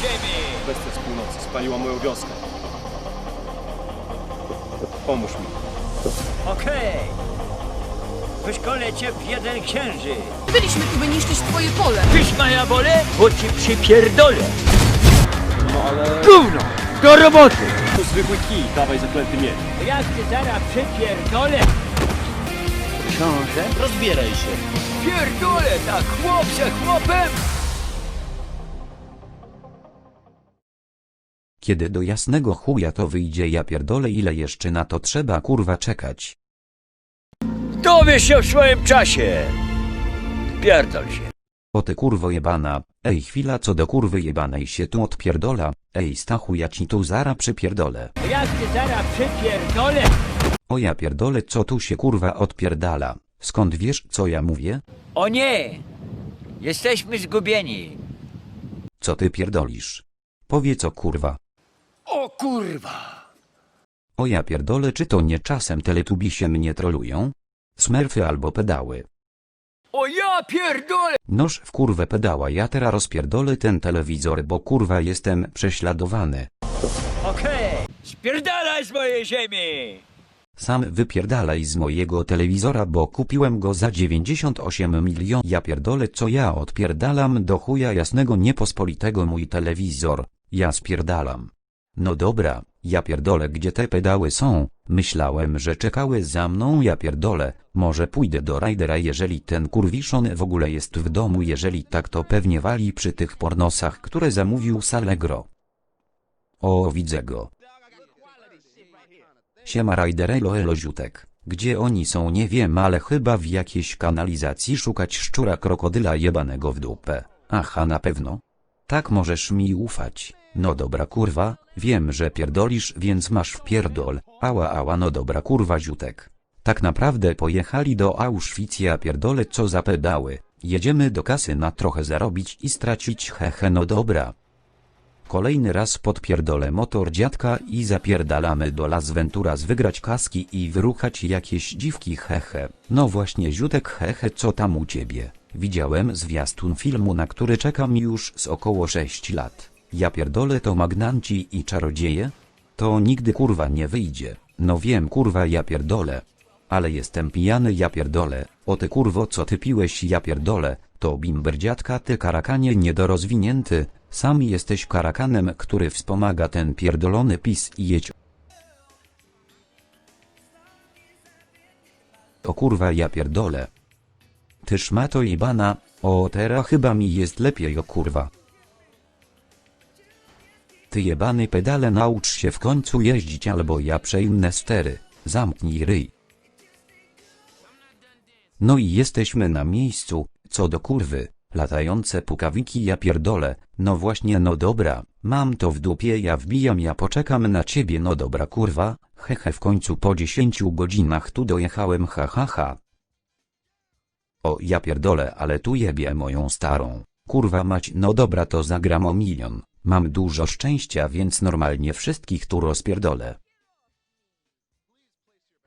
ziemi! Bestia z północy spaliła moją wioskę. Pomóż mi. Okej! Wyszkolę cię w jeden księżyc! Byliśmy tu, by niszczyć twoje pole. Tyś moja wolę, bo ci przypierdolę! No ale... Gówno! Do roboty! To zwykły kij, dawaj zaklęty miecz. Jak ty zaraz przypierdolę? Książę? Rozbieraj się. Pierdolę, tak chłop się chłopem! Kiedy do jasnego chuja to wyjdzie ja pierdolę ile jeszcze na to trzeba kurwa czekać. Dowiesz się w swoim czasie! Pierdol się! O ty kurwo jebana, ej chwila co do kurwy jebanej się tu odpierdola, ej Stachu ja ci tu zara przypierdolę. Jak ty zaraz przypierdolę? O ja pierdolę co tu się kurwa odpierdala, skąd wiesz co ja mówię? O nie! Jesteśmy zgubieni! Co ty pierdolisz? Powiedz o kurwa. O kurwa! O ja pierdolę czy to nie czasem teletubisie mnie trolują? Smerfy albo pedały. O ja pierdolę! Noż w kurwę pedała ja teraz rozpierdolę ten telewizor bo kurwa jestem prześladowany. Okej! Spierdalaj z mojej ziemi! Sam wypierdalaj z mojego telewizora bo kupiłem go za 98 milion. Ja pierdolę co ja odpierdalam do chuja jasnego niepospolitego mój telewizor. Ja spierdalam. No dobra, ja pierdolę gdzie te pedały są. Myślałem, że czekały za mną ja pierdolę. Może pójdę do Rajdera jeżeli ten kurwiszon w ogóle jest w domu jeżeli tak to pewnie wali przy tych pornosach które zamówił Salegro. O widzę go. Siema Rajderelo elo. Gdzie oni są nie wiem ale chyba w jakiejś kanalizacji szukać szczura krokodyla jebanego w dupę. Aha na pewno? Tak możesz mi ufać. No dobra kurwa, wiem że pierdolisz więc masz w pierdol. Ała ała no dobra kurwa ziutek. Tak naprawdę pojechali do Auschwitz ja pierdolę co za pedały. Jedziemy do kasy na trochę zarobić i stracić hehe no dobra. Kolejny raz podpierdolę motor dziadka i zapierdalamy do Las Venturas wygrać kaski i wyruchać jakieś dziwki hehe. No właśnie ziutek hehe co tam u ciebie? Widziałem zwiastun filmu na który czekam już z około 6 lat. Ja pierdolę to magnanci i czarodzieje? To nigdy kurwa nie wyjdzie. No wiem kurwa ja pierdolę. Ale jestem pijany ja pierdolę. O ty kurwo co ty piłeś ja pierdolę. To bimber dziadka ty karakanie niedorozwinięty. Sam jesteś karakanem który wspomaga ten pierdolony pis i jedź. O kurwa ja pierdolę. Ty szmato jebana, o teraz chyba mi jest lepiej o kurwa. Ty jebany pedale naucz się w końcu jeździć albo ja przejmę stery, zamknij ryj. No i jesteśmy na miejscu, co do kurwy, latające pukawiki ja pierdolę, no właśnie no dobra, mam to w dupie ja wbijam ja poczekam na ciebie. No dobra kurwa, hehe w końcu po 10 godzinach tu dojechałem ha ha ha. O ja pierdolę ale tu jebie moją starą, kurwa mać no dobra to zagram o milion, mam dużo szczęścia więc normalnie wszystkich tu rozpierdolę.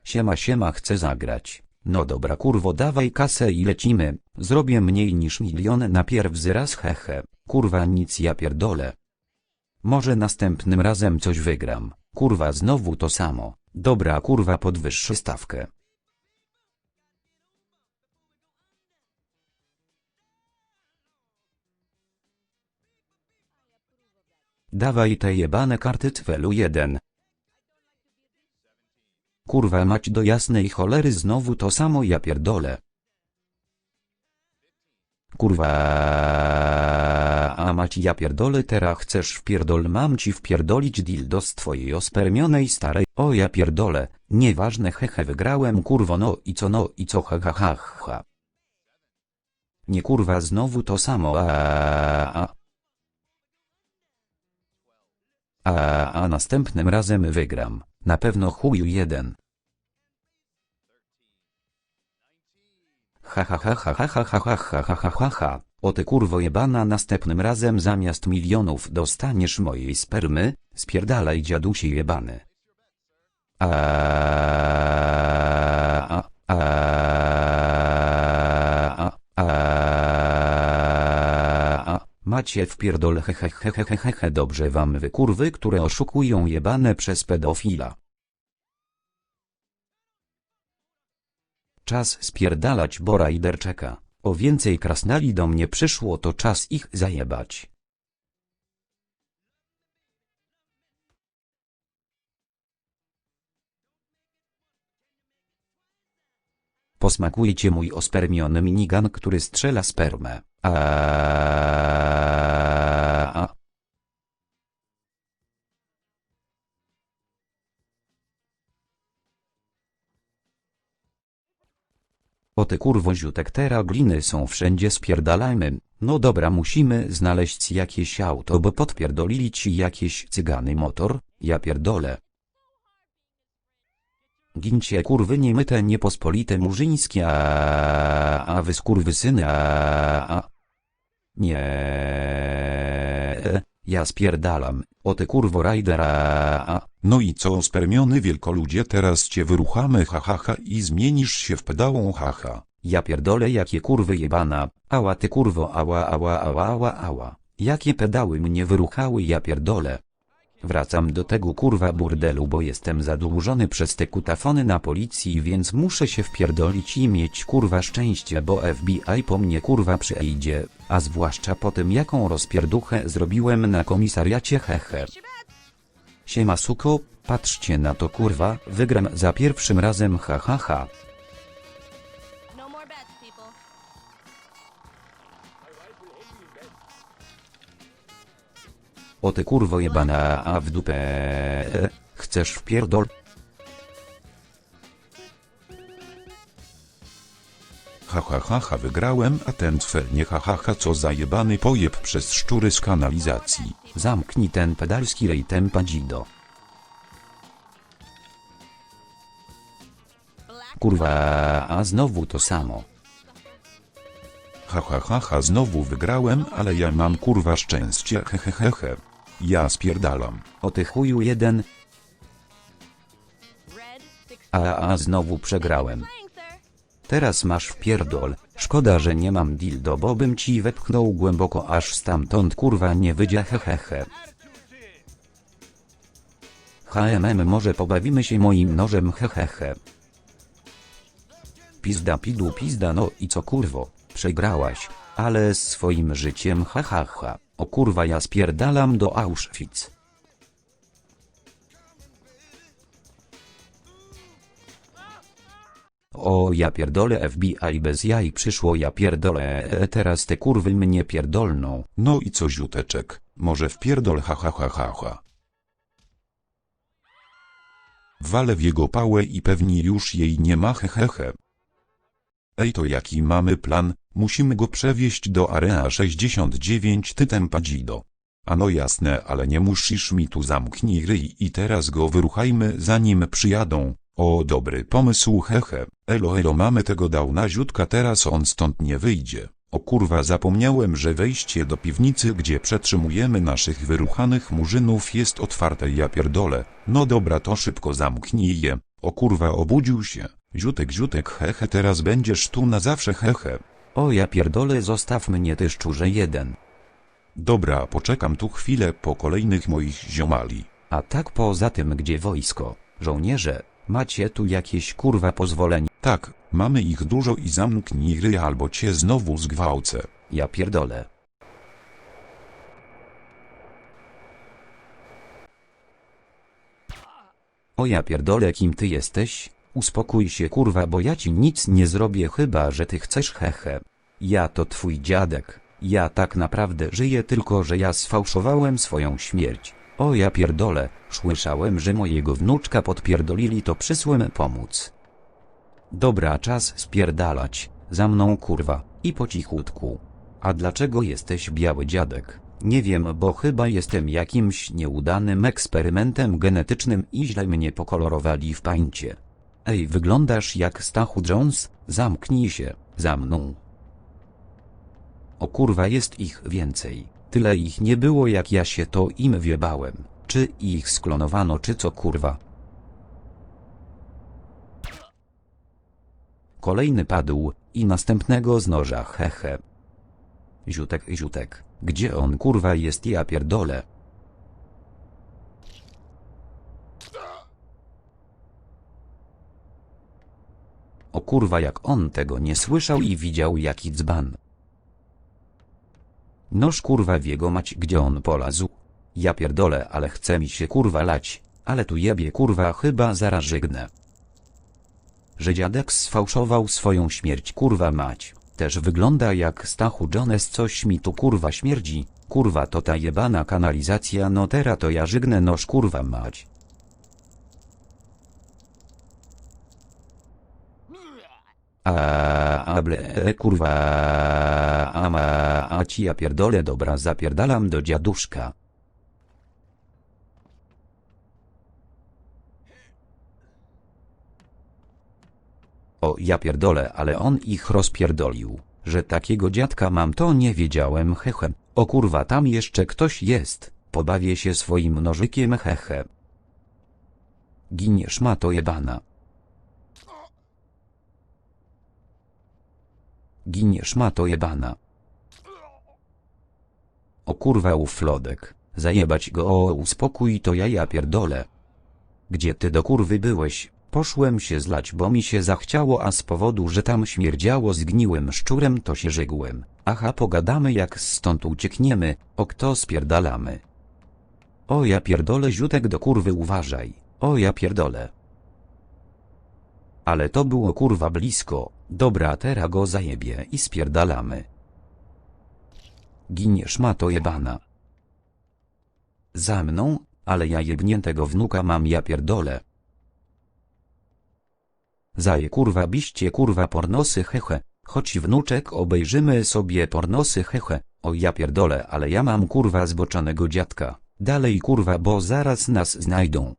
Siema siema chcę zagrać. No dobra kurwo dawaj kasę i lecimy, zrobię mniej niż milion na pierw raz hehe, kurwa nic ja pierdolę. Może następnym razem coś wygram, kurwa znowu to samo, dobra kurwa podwyższę stawkę. Dawaj te jebane karty cwelu 1. Kurwa mać do jasnej cholery znowu to samo ja pierdolę. Kurwa a mać ja pierdolę teraz chcesz wpierdol mam ci wpierdolić dildo z twojej ospermionej starej o ja pierdolę, nieważne hehe wygrałem kurwo no i co no i co ha ha ha ha. Nie kurwa znowu to samo a a a, a następnym razem wygram. Na pewno chuju jeden. Ha ha ha ha ha ha ha ha ha ha ha ha. O ty kurwo jebana następnym razem zamiast milionów dostaniesz mojej spermy, spierdalaj dziadusi jebany. A, a, a, a, a, a, Macie w pierdol dobrze wam wy kurwy, które oszukują jebane przez pedofila. Czas spierdalać, bo Raider czeka. O więcej krasnali do mnie przyszło, to czas ich zajebać. Posmakujcie mój ospermiony minigun, który strzela spermę. A. O ty kurwo ziutek tera gliny są wszędzie spierdalajmy. No dobra musimy znaleźć jakieś auto bo podpierdolili ci jakieś cygany motor, ja pierdolę. Gincie kurwy niemyte niepospolite murzyńskie a, a wy skurwysyny a, a. Nie. Ja spierdalam, o ty kurwo rider a, a. No i co spermiony wielkoludzie teraz cię wyruchamy hahaha ha, ha, i zmienisz się w pedałą haha. Ja pierdolę jakie kurwy jebana, ała ty kurwo ała ała ała ała ała. Jakie pedały mnie wyruchały ja pierdolę. Wracam do tego kurwa burdelu bo jestem zadłużony przez te kutafony na policji więc muszę się wpierdolić i mieć kurwa szczęście bo FBI po mnie kurwa przyjdzie, a zwłaszcza po tym jaką rozpierduchę zrobiłem na komisariacie hehe. Siema suko, patrzcie na to kurwa, wygram za pierwszym razem ha ha ha. No. O ty kurwo jebana, a w dupę. Chcesz wpierdol? Haha ha, ha, wygrałem a ten cfer nie hahaha ha, co zajebany pojeb przez szczury z kanalizacji. Zamknij ten pedalski rej tempa dzido. Kurwa, a znowu to samo. Haha ha, ha, znowu wygrałem ale ja mam kurwa szczęście hehehehe. Ja spierdalam. O ty chuju jeden, a a znowu przegrałem. Teraz masz wpierdol. Szkoda, że nie mam dildo, bo bym ci wepchnął głęboko aż stamtąd kurwa nie wyjdzie hehehe. HMM może pobawimy się moim nożem hehehe. Pizda pidu pizda no i co kurwo, przegrałaś, ale z swoim życiem hahaha. Ha, ha. O kurwa ja spierdalam do Auschwitz. O ja pierdolę FBI bez jaj przyszło ja pierdolę e, teraz te kurwy mnie pierdolną. No i co ziuteczek, może wpierdol hahaha ha, ha, ha. Walę w jego pałę i pewnie już jej nie ma hehehe. Ej to jaki mamy plan, musimy go przewieźć do Area 69 tytem padzido. Ano jasne ale nie musisz mi tu zamknij ryj i teraz go wyruchajmy zanim przyjadą. O dobry pomysł hehe, elo elo mamy tego dał ziutka teraz on stąd nie wyjdzie. O kurwa zapomniałem że wejście do piwnicy gdzie przetrzymujemy naszych wyruchanych murzynów jest otwarte ja pierdolę. No dobra to szybko zamknij je. O kurwa obudził się. Ziutek ziutek hehe teraz będziesz tu na zawsze hehe. O ja pierdolę zostaw mnie ty szczurze jeden. Dobra poczekam tu chwilę po kolejnych moich ziomali. A tak poza tym gdzie wojsko, żołnierze, macie tu jakieś kurwa pozwolenie? Tak, mamy ich dużo i zamknij ryj albo cię znowu zgwałcę. Ja pierdolę. O ja pierdolę kim ty jesteś? Uspokój się kurwa bo ja ci nic nie zrobię chyba że ty chcesz hehe. Ja to twój dziadek. Ja tak naprawdę żyję tylko że ja sfałszowałem swoją śmierć. O ja pierdolę, słyszałem że mojego wnuczka podpierdolili to przysłem pomóc. Dobra czas spierdalać, za mną kurwa, i po cichutku. A dlaczego jesteś biały dziadek? Nie wiem bo chyba jestem jakimś nieudanym eksperymentem genetycznym i źle mnie pokolorowali w pańcie. Ej wyglądasz jak Stachu Jones, zamknij się, za mną. O kurwa jest ich więcej, tyle ich nie było jak ja się to im wiebałem, czy ich sklonowano czy co kurwa. Kolejny padł, i następnego z noża hehe. Ziutek ziutek. Gdzie on kurwa jest ja pierdolę? O kurwa jak on tego nie słyszał i widział jaki dzban. Noż kurwa w jego mać gdzie on polazł. Ja pierdolę ale chce mi się kurwa lać, ale tu jebie kurwa chyba zaraz żygnę. Że dziadek sfałszował swoją śmierć kurwa mać. Też wygląda jak Stachu Jones coś mi tu kurwa śmierdzi. Kurwa to ta jebana kanalizacja no teraz to ja żygnę noż kurwa mać. A, ble, e, kurwa, a, ma, a ci ja pierdolę dobra zapierdalam do dziaduszka. O ja pierdolę, ale on ich rozpierdolił. Że takiego dziadka mam to nie wiedziałem hehe. O kurwa tam jeszcze ktoś jest. Pobawię się swoim nożykiem hehe. Giniesz ma to jebana. Giniesz ma to jebana. O kurwa uflodek. Zajebać go o uspokój to ja ja pierdolę. Gdzie ty do kurwy byłeś? Poszłem się zlać, bo mi się zachciało, a z powodu, że tam śmierdziało zgniłym szczurem, to się żygłem. Aha, pogadamy jak stąd uciekniemy, o kto spierdalamy. O ja pierdolę ziutek do kurwy uważaj. O ja pierdolę. Ale to było kurwa blisko. Dobra, teraz go zajebie i spierdalamy. Giniesz ma to jebana. Za mną, ale ja jebniętego wnuka mam ja pierdolę. Zaje kurwa biście kurwa pornosy hehe, choć wnuczek obejrzymy sobie pornosy hehe, o ja pierdolę ale ja mam kurwa zboczonego dziadka, dalej kurwa bo zaraz nas znajdą.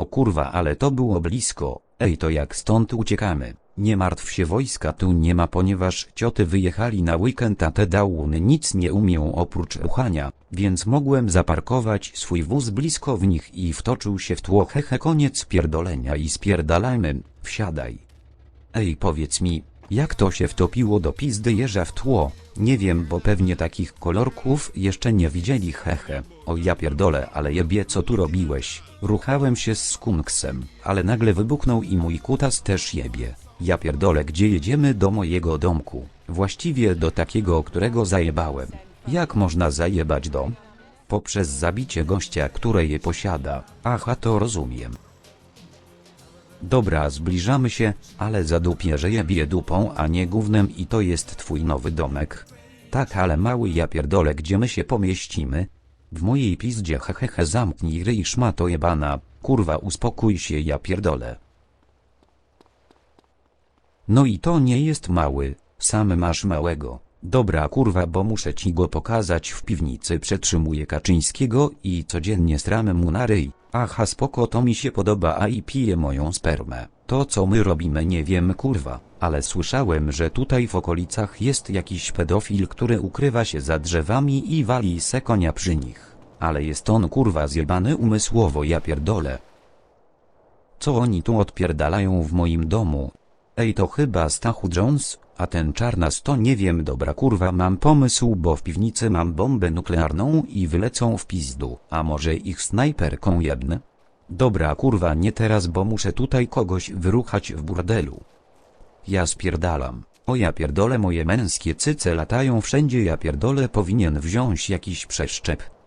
O kurwa ale to było blisko, ej to jak stąd uciekamy, nie martw się wojska tu nie ma ponieważ cioty wyjechali na weekend a te dałuny nic nie umią oprócz ruchania, więc mogłem zaparkować swój wóz blisko w nich i wtoczył się w tło. Hehe koniec pierdolenia i spierdalajmy, wsiadaj. Ej powiedz mi, jak to się wtopiło do pizdy jeża w tło? Nie wiem, bo pewnie takich kolorków jeszcze nie widzieli hehe. O ja pierdolę, ale jebie co tu robiłeś? Ruchałem się z skunksem, ale nagle wybuchnął i mój kutas też jebie. Ja pierdolę, gdzie jedziemy do mojego domku? Właściwie do takiego, którego zajebałem. Jak można zajebać dom? Poprzez zabicie gościa, które je posiada. Aha, to rozumiem. Dobra, zbliżamy się, ale zadupię, że jebie dupą, a nie gównem i to jest twój nowy domek. Tak, ale mały ja pierdolę, gdzie my się pomieścimy? W mojej pizdzie hehehe zamknij ryj szmato jebana, kurwa uspokój się ja pierdolę. No i to nie jest mały, sam masz małego. Dobra kurwa, bo muszę ci go pokazać w piwnicy przetrzymuję Kaczyńskiego i codziennie stram mu na ryj. Aha spoko to mi się podoba a i pije moją spermę. To co my robimy nie wiem kurwa, ale słyszałem, że tutaj w okolicach jest jakiś pedofil, który ukrywa się za drzewami i wali se konia przy nich. Ale jest on kurwa zjebany umysłowo ja pierdolę. Co oni tu odpierdalają w moim domu? Ej to chyba Stachu Jones, a ten czarnas to nie wiem dobra kurwa mam pomysł bo w piwnicy mam bombę nuklearną i wylecą w pizdu, a może ich snajperką jedne? Dobra kurwa nie teraz bo muszę tutaj kogoś wyruchać w burdelu. Ja spierdalam. O ja pierdolę moje męskie cyce latają wszędzie ja pierdolę powinien wziąć jakiś przeszczep.